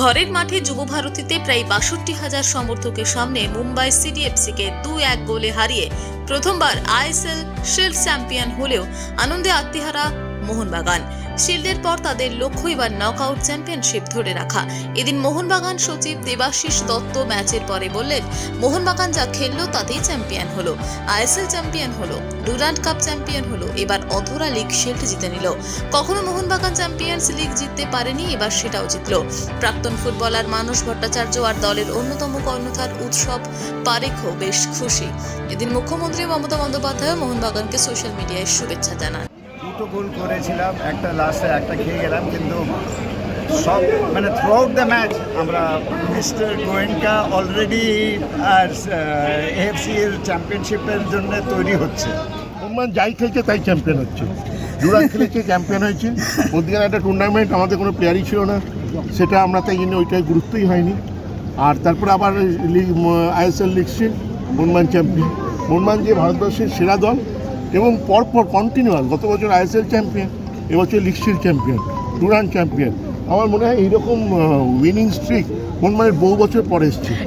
ঘরের মাঠে যুবভারতীতে প্রায় বাষট্টি হাজার সমর্থকের সামনে মুম্বাই সিডিএফসিকে দু এক গোলে হারিয়ে প্রথমবার আইএসএল শিল্ড চ্যাম্পিয়ন হলেও আনন্দে আত্মীহারা মোহনবাগান। শিল্ডের পর তাদের লক্ষ্য এবার নকআউট চ্যাম্পিয়নশিপ ধরে রাখা। এদিন মোহনবাগান সচিব দেবাশিস দত্ত ম্যাচের পরে বললেন, মোহনবাগান যা খেললো তাতেই চ্যাম্পিয়ন হলো। আইএসএল চ্যাম্পিয়ন হলো ডুরান্ড কাপ চ্যাম্পিয়ন হলো, এবার অধরা লিগ শিল্ড জিতে নিল। কখনো মোহনবাগান চ্যাম্পিয়ন্স লিগ জিততে পারেনি, এবার সেটাও জিতলো। প্রাক্তন ফুটবলার মানস ভট্টাচার্য আর দলের অন্যতম কর্ণধার উৎসব পারেখও বেশ খুশি। এদিন মুখ্যমন্ত্রী মমতা বন্দ্যোপাধ্যায় মোহনবাগানকে সোশ্যাল মিডিয়ায় শুভেচ্ছা জানান। দুটো গোল করেছিলাম, একটা লাস্টে একটা খেয়ে গেলাম, কিন্তু সব মানে থ্রু আউট দ্য ম্যাচ আমরা মিস্টার গোয়েঙ্কা অলরেডি আর এএফসি এর চ্যাম্পিয়নশিপের জন্য তৈরি হচ্ছে। মোহনবাগান যাই খেলছে তাই চ্যাম্পিয়ন হচ্ছে। ডুরান খেলেছে চ্যাম্পিয়ন হয়েছে। মধ্যখানে একটা টুর্নামেন্ট আমাদের কোনো প্লেয়ারই ছিল না। সেটা আমরা তাই জন্য ওইটাই গুরুত্বই হয়নি। আর তারপরে আবার league ISL league shield Mohun Bagan champion Mohun Bagan যে ভারতবর্ষের সেরা দল এবং পরপর কন্টিনিউয়াস গত বছর আইএসএল চ্যাম্পিয়ন এবছর league shield champion Durand champion আমার মনে হয় এইরকম উইনিং স্ট্রিক মানে বহু বছর পরে এসছে।